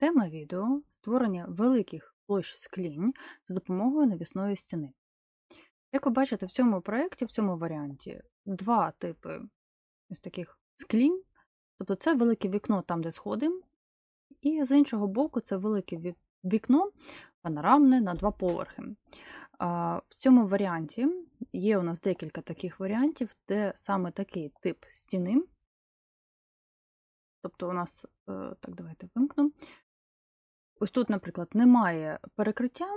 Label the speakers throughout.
Speaker 1: Тема відео створення великих площ склінь за допомогою навісної стіни. Як ви бачите, в цьому проєкті, в цьому варіанті, два типи ось таких склінь. Тобто це велике вікно там, де сходи, і з іншого боку, це велике вікно панорамне на два поверхи. В цьому варіанті є у нас декілька таких варіантів, де саме такий тип стіни. Тобто у нас, е, так, давайте вимкну. Ось тут, наприклад, немає перекриття,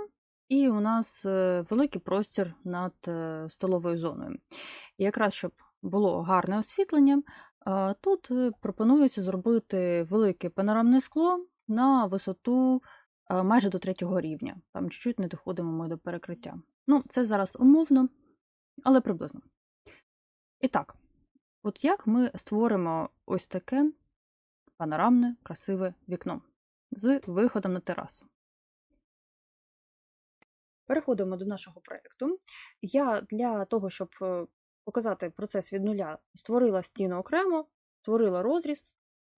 Speaker 1: і у нас е, великий простір над е, столовою зоною. І якраз щоб було гарне освітлення, тут е, пропонується зробити велике панорамне скло на висоту майже до третього рівня. Там чуть-чуть не доходимо ми до перекриття. Ну, це зараз умовно, але приблизно. І так, от як ми створимо ось таке панорамне, красиве вікно з виходом на терасу. Переходимо до нашого проєкту. Я для того, щоб е, показати процес від нуля, створила стіну окремо, створила розріз,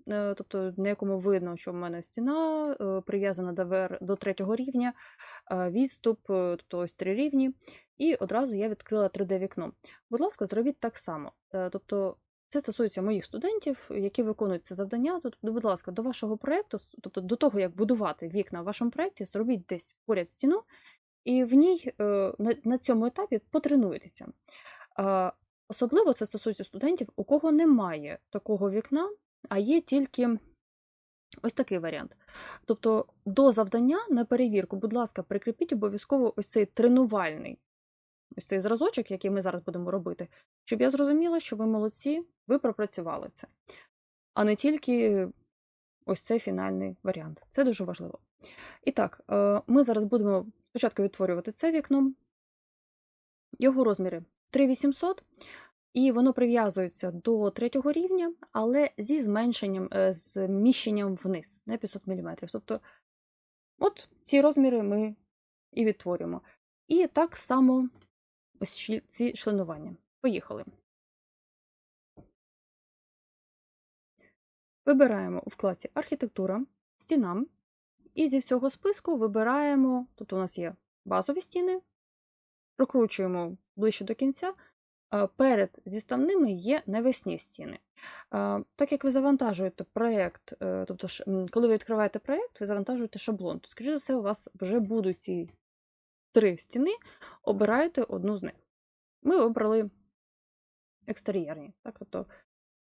Speaker 1: е, тобто на якому видно, що в мене стіна е, прив'язана до, третього рівня, відступ, тобто ось три рівні, і одразу я відкрила 3D-вікно. Будь ласка, зробіть так само. Тобто це стосується моїх студентів, які виконують це завдання. Тобто, будь ласка, до вашого проєкту, тобто до того, як будувати вікна в вашому проєкті, зробіть десь поряд стіну, і в ній е, на, на цьому етапі потренуйтеся. Е, Особливо це стосується студентів, у кого немає такого вікна, а є тільки ось такий варіант. Тобто, до завдання на перевірку, будь ласка, прикріпіть обов'язково ось цей тренувальний ось цей зразочок, який ми зараз будемо робити, щоб я зрозуміла, що ви молодці, ви пропрацювали це, а не тільки ось цей фінальний варіант. Це дуже важливо. І так, е, ми зараз будемо спочатку відтворювати це вікно, його розміри 3800, і воно прив'язується до третього рівня, але зі зменшенням, е, зміщенням вниз на 500 мм. Тобто, от ці розміри ми і відтворюємо. І так само ось ці членування. Поїхали. Вибираємо у вкладці Архітектура, стіна. І зі всього списку вибираємо, тут у нас є базові стіни, прокручуємо ближче до кінця. Перед зіставними є навесні стіни. Так як ви завантажуєте проєкт, е, тобто, коли ви відкриваєте проєкт, ви завантажуєте шаблон, то, скоріше за все, у вас вже будуть ці три стіни, обираєте одну з них. Ми обрали екстер'єрні, так, тобто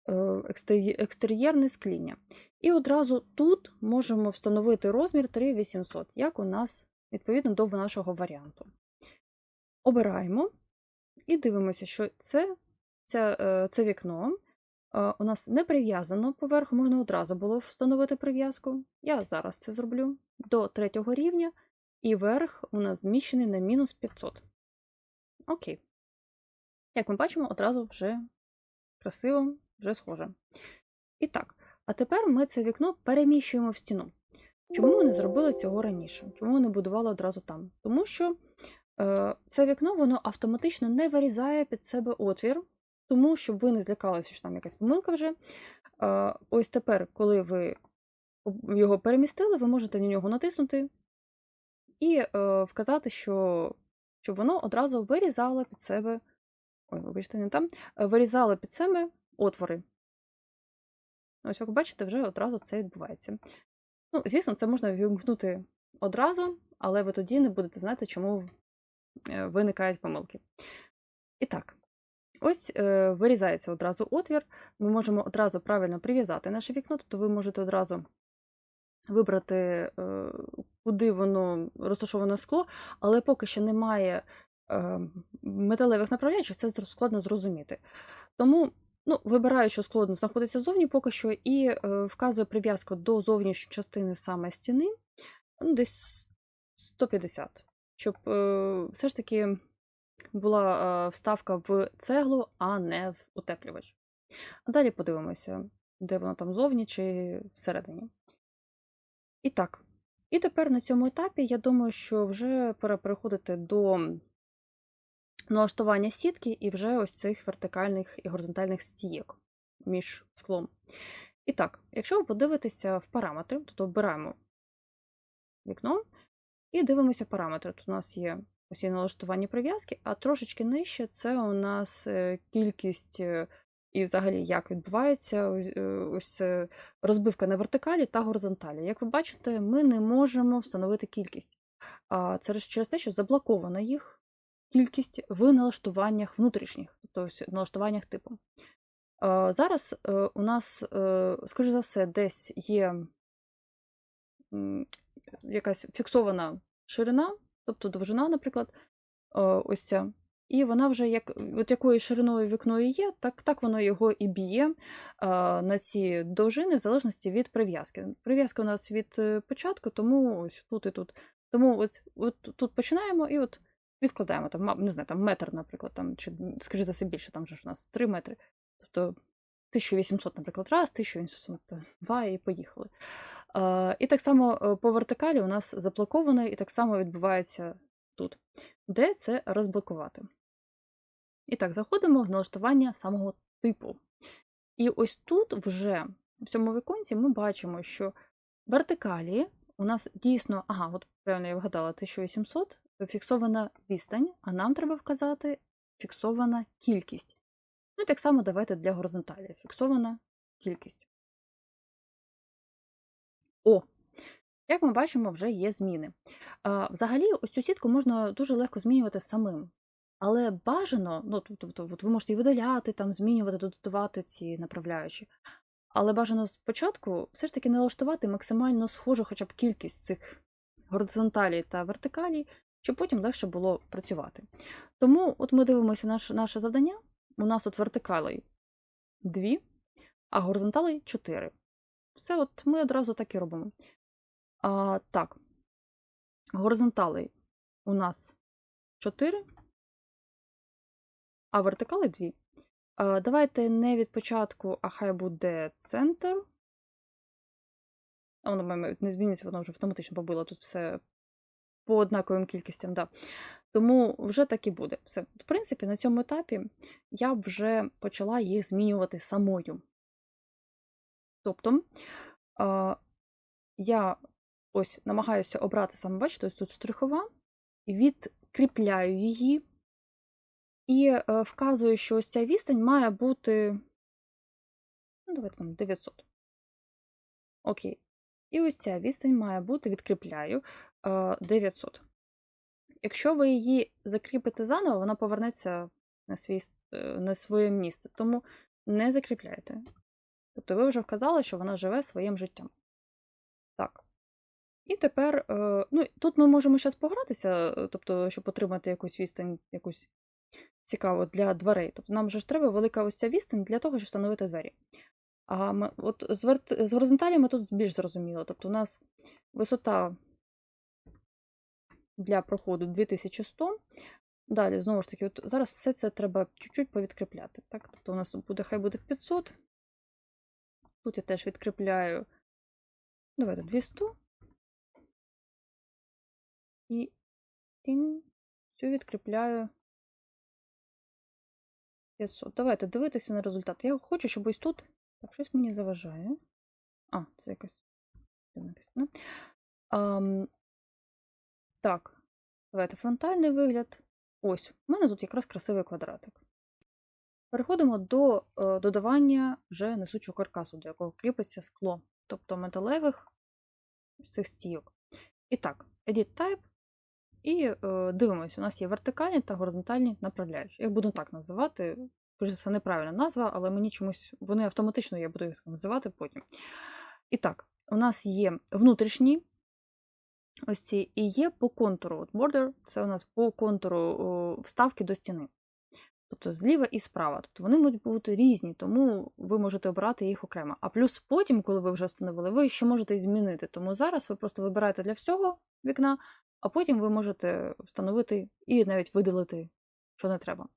Speaker 1: е, екстер'єрне скління. І одразу тут можемо встановити розмір 3800, як у нас відповідно до нашого варіанту. Обираємо і дивимося, що це, це, це вікно е, у нас не прив'язано поверху, можна одразу було встановити прив'язку. Я зараз це зроблю до третього рівня, і верх у нас зміщений на мінус 500. Окей. Як ми бачимо, одразу вже красиво, вже схоже. І так, а тепер ми це вікно переміщуємо в стіну. Чому ми не зробили цього раніше? Чому ми не будували одразу там? Тому що е, це вікно воно автоматично не вирізає під себе отвір, тому щоб ви не злякалися, що там якась помилка вже. Е, ось тепер, коли ви його перемістили, ви можете на нього натиснути і е, вказати, що, щоб воно одразу вирізало під себе. Ой, вибачте, не там. е, Вирізало під себе отвори. Ось, як ви бачите, вже одразу це відбувається. Ну, звісно, це можна вімкнути одразу, але ви тоді не будете знати, чому е, виникають помилки. І так, ось е, вирізається одразу отвір. Ми можемо одразу правильно прив'язати наше вікно, тобто ви можете одразу вибрати, е, куди воно розташоване скло, але поки що немає е, металевих направляючих, це складно зрозуміти. Тому ну, вибираю, що скло знаходиться ззовні поки що, і е, вказую прив'язку до зовнішньої частини саме стіни, ну, десь 150, щоб все ж таки була вставка в цеглу, а не в утеплювач. Далі подивимося, де воно там зовні чи всередині. І так. І тепер на цьому етапі я думаю, що вже пора переходити до налаштування сітки і вже ось цих вертикальних і горизонтальних стійок між склом. І так, якщо ви подивитеся в параметри, тобто обираємо вікном і дивимося параметри. Тут у нас є усі налаштування прив'язки, а трошечки нижче це у нас е, кількість е, і взагалі як відбувається ось е, це розбивка на вертикалі та горизонталі. Як ви бачите, ми не можемо встановити кількість. А Це через те, що заблокована їх кількість в налаштуваннях внутрішніх, тобто налаштуваннях типу. Зараз е, у нас, е, скоріш за все, десь є якась фіксована ширина, тобто довжина, наприклад, ось ця. І вона вже як от якою шириною вікно є, так, так воно його і б'є е, на ці довжини, в залежності від прив'язки. Прив'язка у нас від е, початку, тому ось тут і тут. Тому ось от тут починаємо і от відкладаємо там, не знаю, там метр, наприклад, там, чи, скажи за все більше, там же ж у нас 3 метри. Тобто 1800, наприклад, раз, 1800 два і поїхали. Е, і так само по вертикалі у нас заблоковано, і так само відбувається тут. Де це розблокувати? І так, заходимо в налаштування самого типу. І ось тут вже в цьому віконці ми бачимо, що вертикалі у нас дійсно, ага, от правильно я вгадала, 1800 фіксована відстань, а нам треба вказати фіксована кількість. Ну і так само давайте для горизонталі. Фіксована кількість. О! Як ми бачимо, вже є зміни. Взагалі, ось цю сітку можна дуже легко змінювати самим. Але бажано, ну тобто, от ви можете і видаляти, там, змінювати, додавати ці направляючі. Але бажано спочатку все ж таки налаштувати максимально схожу хоча б кількість цих горизонталі та вертикалі, щоб потім легше було працювати. Тому от ми дивимося наше, наше завдання. У нас тут вертикалей 2, а горизонталей 4. Все, от ми одразу так і робимо. А, Так, горизонталей у нас 4, а вертикали 2. А, Давайте не від початку, а хай буде центр. А воно не зміниться, воно вже автоматично побило тут все по однаковим кількостям. Да. Тому вже так і буде. Все. В принципі, на цьому етапі я вже почала їх змінювати самою. Тобто я ось намагаюся обрати саме, бачите, ось тут штрихова, відкріпляю її і е, вказую, що ось ця відстань має бути. Ну, давайте там 900. Окей. І ось ця відстань має бути, відкріпляю е, 900. Якщо ви її закріпите заново, вона повернеться на, свій, е, на своє місце. Тому не закріпляйте. Тобто ви вже вказали, що вона живе своїм життям. Так. І тепер, е, ну, тут ми можемо зараз погратися, е, тобто, щоб отримати якусь відстань, якусь цікаву для дверей. Тобто нам же ж треба велика ось ця відстань для того, щоб встановити двері. А ми, от з, верт... з горизонталями тут більш зрозуміло. Тобто у нас висота для проходу 2100. Далі, знову ж таки, от зараз все це треба чуть-чуть повідкріпляти. Так? Тобто у нас тут буде, хай буде 500. Тут я теж відкріпляю. Давайте 200. І цю відкріпляю 500. Давайте дивитися на результат. Я хочу, щоб ось тут. Так, щось мені заважає. А, це якась. Ам, так, давайте фронтальний вигляд. Ось, у мене тут якраз красивий квадратик. Переходимо до е, додавання вже несучого каркасу, до якого кріпиться скло, тобто металевих цих стійок. І так, Edit Type. І е, дивимося, у нас є вертикальні та горизонтальні направляючі. Я буду так називати. Дуже це неправильна назва, але мені чомусь вони автоматично я буду їх називати потім. І так, у нас є внутрішні ось ці, і є по контуру. От border – це у нас по контуру о, вставки до стіни. Тобто зліва і справа. Тобто вони можуть бути різні, тому ви можете обирати їх окремо. А плюс потім, коли ви вже встановили, ви ще можете змінити. Тому зараз ви просто вибираєте для всього вікна, а потім ви можете встановити і навіть видалити, що не треба.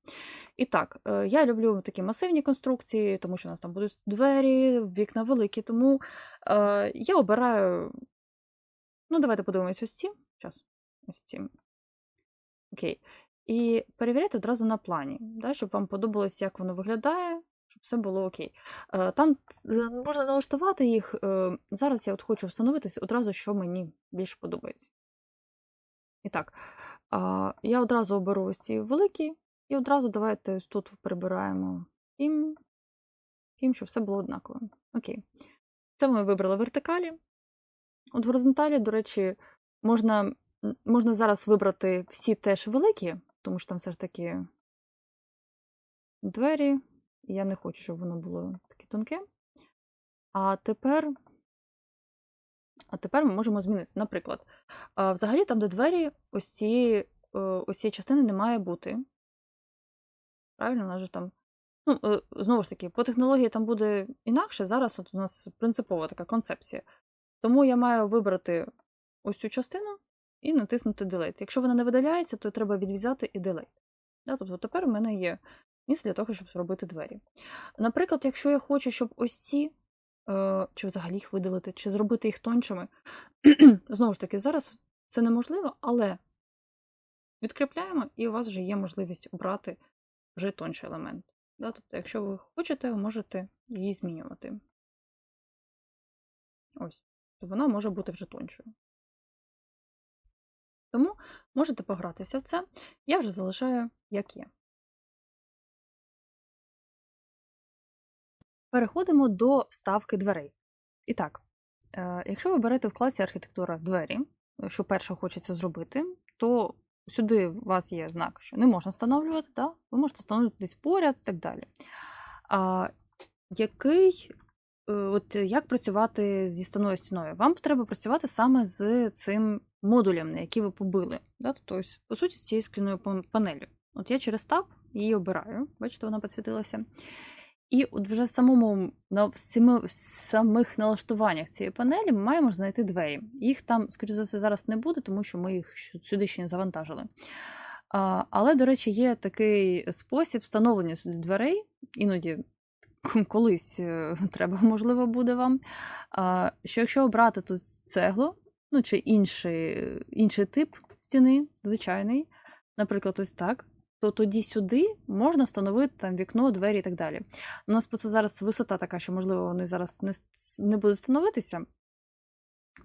Speaker 1: І так, е, я люблю такі масивні конструкції, тому що у нас там будуть двері, вікна великі, тому е, я обираю. Ну, давайте подивимось ось ці. Час. Ось ці. Окей. І перевіряйте одразу на плані, да, щоб вам подобалось, як воно виглядає, щоб все було окей. Е, Там можна налаштувати їх. Зараз я от хочу встановитись одразу, що мені більше подобається. І так, я одразу оберу ось ці великі, і одразу давайте тут прибираємо пім, пім, щоб все було однаково. Окей. Це ми вибрали вертикалі. От в горизонталі, до речі, можна, можна зараз вибрати всі теж великі, тому що там все ж таки двері. Я не хочу, щоб воно було таке тонке. А тепер, а тепер ми можемо змінити. Наприклад, взагалі, там, де двері, ось цієї, е, ось цієї частини не має бути. Правильно, вона ж там. Ну, е, знову ж таки, по технології там буде інакше. Зараз от у нас принципова така концепція. Тому я маю вибрати ось цю частину і натиснути Delete. Якщо вона не видаляється, то треба відв'язати і Delete. Да, тобто тепер у мене є місце для того, щоб зробити двері. Наприклад, якщо я хочу, щоб ось ці, чи взагалі їх видалити, чи зробити їх тоншими, знову ж таки, зараз це неможливо, але відкріпляємо, і у вас вже є можливість обрати вже тонший елемент. Да? Тобто, якщо ви хочете, ви можете її змінювати. Ось. То вона може бути вже тоншою. Тому можете погратися в це. Я вже залишаю, як є. Переходимо до вставки дверей. І так, е, якщо ви берете в класі архітектура двері, що перше хочеться зробити, то сюди у вас є знак, що не можна встановлювати, да? ви можете встановлювати десь поряд і так далі. А, який, е, от Як працювати зі станою стіною? Вам треба працювати саме з цим модулем, на який ви побили. Да? Тобто, ось, по суті, з цією скляною панелью. От я через таб її обираю, бачите, вона підсвітилася. І от вже самому на в самих налаштуваннях цієї панелі ми маємо знайти двері. Їх там, скоріше за все, зараз не буде, тому що ми їх сюди ще не завантажили. А, але, до речі, є такий спосіб встановлення сюди дверей, іноді колись е, треба, можливо, буде вам. А, що якщо обрати тут цеглу, ну чи інший, інший тип стіни, звичайний, наприклад, ось так, то тоді сюди можна встановити там вікно, двері і так далі. У нас просто зараз висота така, що, можливо, вони зараз не, не будуть становитися.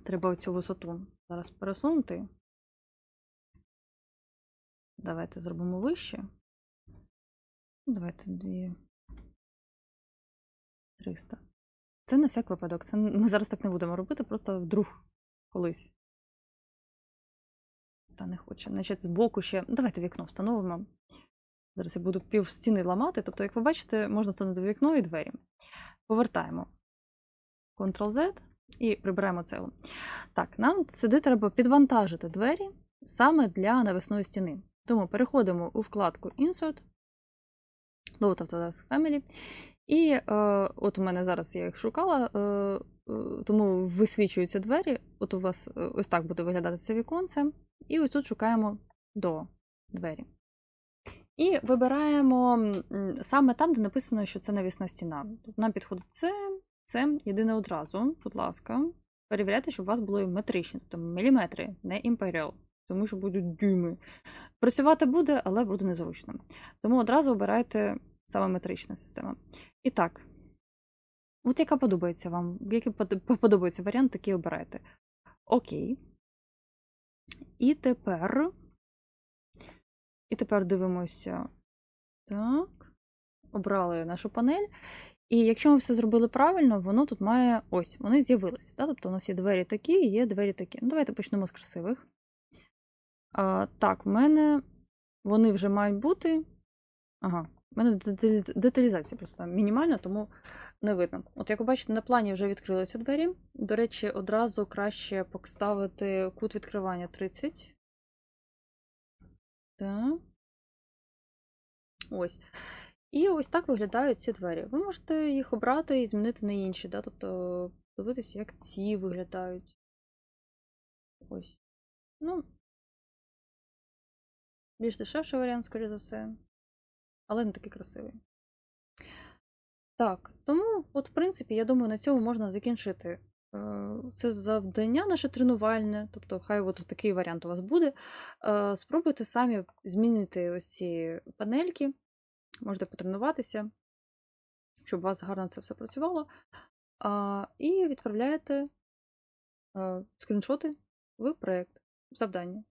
Speaker 1: Треба цю висоту зараз пересунути. Давайте зробимо вище. Ну, Давайте дві. 300. Це на всяк випадок. Це ми зараз так не будемо робити, просто вдруг колись. Та не хоче. Значить, збоку ще. ну, Давайте вікно встановимо. Зараз я буду пів стіни ламати. Тобто, як ви бачите, можна встановити вікно і двері. Повертаємо Ctrl-Z і прибираємо цеглу. Так, нам сюди треба підвантажити двері саме для навісної стіни. Тому переходимо у вкладку Insert, Load Autodesk Family. І е, от у мене зараз я їх шукала, е, е, тому висвічуються двері. От у вас е, ось так буде виглядати це віконце. І ось тут шукаємо до двері. І вибираємо саме там, де написано, що це навісна стіна. Тут нам підходить це, це єдине одразу, будь ласка. Перевіряйте, щоб у вас були метричні, тобто міліметри, не імперіал, тому що будуть дюйми. Працювати буде, але буде незручно. Тому одразу обирайте саме метрична система. І так, от яка подобається вам, який подобається варіант, такий обирайте. Окей. І тепер. І тепер дивимося. Так. Обрали нашу панель. І якщо ми все зробили правильно, воно тут має. Ось, вони з'явилися. Да? Тобто у нас є двері такі і є двері такі. Ну, давайте почнемо з красивих. А, так, в мене вони вже мають бути. Ага, в мене деталізація просто мінімальна, тому не видно. От як ви бачите, на плані вже відкрилися двері. До речі, одразу краще поставити кут відкривання 30. Так. Ось. І ось так виглядають ці двері. Ви можете їх обрати і змінити на інші, да? тобто дивитися, як ці виглядають. Ось. Ну, більш дешевший варіант, скоріше за все, але не такий красивий. Так, тому, от, в принципі, я думаю, на цьому можна закінчити е, це завдання наше тренувальне, тобто, хай от такий варіант у вас буде. Е, Спробуйте самі змінити ось ці панельки, можете потренуватися, щоб у вас гарно це все працювало. І відправляєте е, скріншоти в проєкт, в завдання.